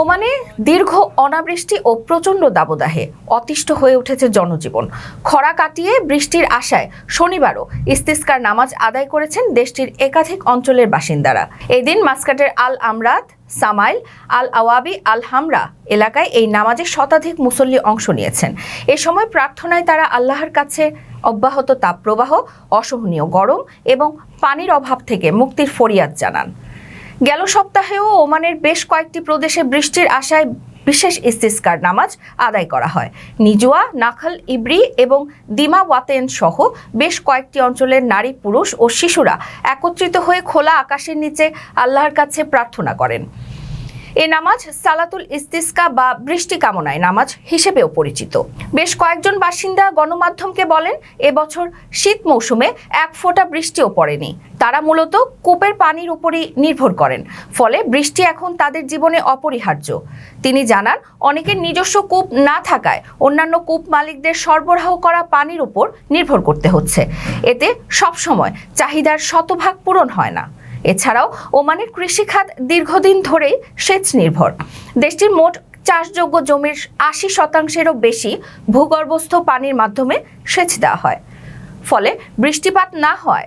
ওমানে দীর্ঘ অনাবৃষ্টি ও প্রচণ্ড দাবদাহে অতিষ্ঠ হয়ে উঠেছে জনজীবন। খরা কাটিয়ে বৃষ্টির আশায় শনিবারও ইস্তিস্কার নামাজ আদায় করেছেন দেশটির একাধিক অঞ্চলের বাসিন্দারা। এদিন মাস্কাটের আল আমরাত, সামাইল, আল আওয়াবি, আল হামরা এলাকায় এই নামাজে শতাধিক মুসল্লি অংশ নিয়েছেন। এ সময় প্রার্থনায় তারা আল্লাহর কাছে অব্যাহত তাপপ্রবাহ, অসহনীয় গরম এবং পানির অভাব থেকে মুক্তির ফরিয়াদ জানান। গেল সপ্তাহেও ওমানের বেশ কয়েকটি প্রদেশে বৃষ্টির আশায় বিশেষ ইস্তিস্কার নামাজ আদায় করা হয়। নিজুয়া, নাখাল ইব্রি এবং দিমা ওয়াতেন সহ বেশ কয়েকটি অঞ্চলের নারী পুরুষ ও শিশুরা একত্রিত হয়ে খোলা আকাশের নিচে আল্লাহর কাছে প্রার্থনা করেন। এ নামাজ সালাতুল ইস্তিস্কা বা বৃষ্টি কামনায় নামাজ হিসেবেও পরিচিত। বেশ কয়েকজন বাসিন্দা গণমাধ্যমকে বলেন এবছর শীত মৌসুমে এক ফোঁটা বৃষ্টিও পড়েনি। তারা মূলত কূপের পানির উপরই নির্ভর করেন। ফলে বৃষ্টি এখন তাদের জীবনে অপরিহার্য। তিনি জানান, অনেকের নিজস্ব কূপ না থাকায় অন্যান্য কূপ মালিকদের সরবরাহ করা পানির উপর নির্ভর করতে হচ্ছে। এতে সবসময় চাহিদার শতভাগ পূরণ হয় না। এছাড়াও ওমানের কৃষিখাত দীর্ঘদিন ধরেই সেচ নির্ভর দেশটির মোট চাষযোগ্য জমির আশি শতাংশেরও বেশি ভূগর্ভস্থ পানির মাধ্যমে সেচ দেওয়া হয়। ফলে বৃষ্টিপাত না হয়